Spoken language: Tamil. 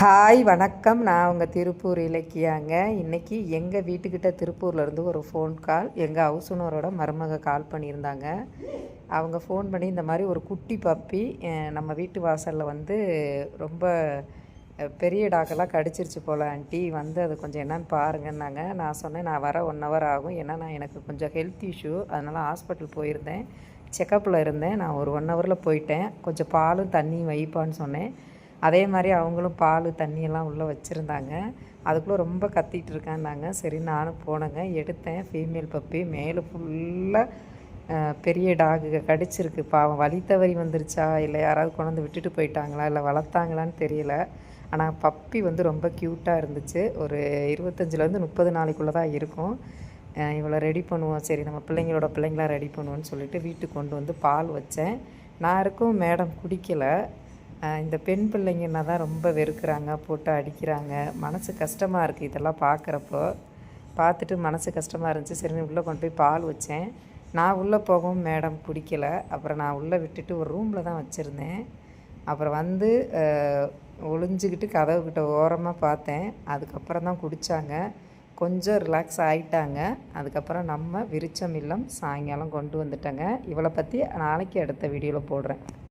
ஹாய் வணக்கம். நான் உங்கள் திருப்பூர் இலக்கியாங்க. இன்றைக்கி எங்கள் வீட்டுக்கிட்ட திருப்பூர்லேருந்து ஒரு ஃபோன் கால் எங்கள் ஹவுஸ் ஓனரோட மருமக கால் பண்ணியிருந்தாங்க. அவங்க ஃபோன் பண்ணி இந்த மாதிரி ஒரு குட்டி பப்பி நம்ம வீட்டு வாசலில் வந்து ரொம்ப பெரிய டாக்கெல்லாம் கடிச்சிருச்சு போல் ஆண்டி வந்து அது கொஞ்சம் என்னன்னு பாருங்கன்னாங்க. நான் சொன்னேன் நான் வர ஒன் ஹவர் ஆகும். ஏன்னா நான் எனக்கு கொஞ்சம் ஹெல்த் இஷ்யூ அதனால் ஹாஸ்பிட்டல் போயிருந்தேன். செக்கப்பில் இருந்தேன். நான் ஒரு ஒன் ஹவரில் போயிட்டேன். கொஞ்சம் பாலும் தண்ணியும் வைப்பான்னு சொன்னேன். அதே மாதிரி அவங்களும் பால் தண்ணியெல்லாம் உள்ளே வச்சுருந்தாங்க. அதுக்குள்ளே ரொம்ப கத்திகிட்டு இருக்கான்னாங்க சரி நானும் போனேங்க. எடுத்தேன். ஃபீமேல் பப்பி மேலே ஃபுல்லாக பெரிய டாகு கடிச்சிருக்கு. பாவம் வழி தவறி வந்துருச்சா? இல்லை யாராவது கொண்டு வந்து விட்டுட்டு போயிட்டாங்களா? இல்லை வளர்த்தாங்களான்னு தெரியல. ஆனால் பப்பி வந்து ரொம்ப க்யூட்டாக இருந்துச்சு. ஒரு இருபத்தஞ்சிலேருந்து முப்பது நாளைக்குள்ளே தான் இருக்கும். இவ்வளோ இவளை ரெடி பண்ணுவோம். சரி நம்ம பிள்ளைங்களோட பிள்ளைங்களாம் ரெடி பண்ணுவோன்னு சொல்லிட்டு வீட்டுக்கு கொண்டு வந்து பால் வச்சேன். நான் இருக்கும் மேடம் குடிக்கலை. இந்த பெண் பிள்ளைங்கன்னா தான் ரொம்ப வெறுக்கிறாங்க போட்டு அடிக்கிறாங்க மனசு கஷ்டமாக இருக்குது இதெல்லாம் பார்க்குறப்போ பார்த்துட்டு மனசு கஷ்டமாக இருந்துச்சு சரி உள்ளே கொண்டு போய் பால் வச்சேன். நான் உள்ளே போகவும் மேடம் குடிக்கலை. அப்புறம் நான் உள்ளே விட்டுட்டு ஒரு ரூமில் தான் வச்சுருந்தேன். அப்புறம் வந்து ஒளிஞ்சிக்கிட்டு ஒளிஞ்சுக்கிட்டு கதவுக்கிட்ட ஓரமாக பார்த்தேன். அதுக்கப்புறம் தான் குடித்தாங்க கொஞ்சம் ரிலாக்ஸ் ஆகிட்டாங்க அதுக்கப்புறம் நம்ம விருச்சம் இல்லம் சாயங்காலம் கொண்டு வந்துட்டேங்க. இவளை பற்றி நாளைக்கு அடுத்த வீடியோவில் போடுறேன்.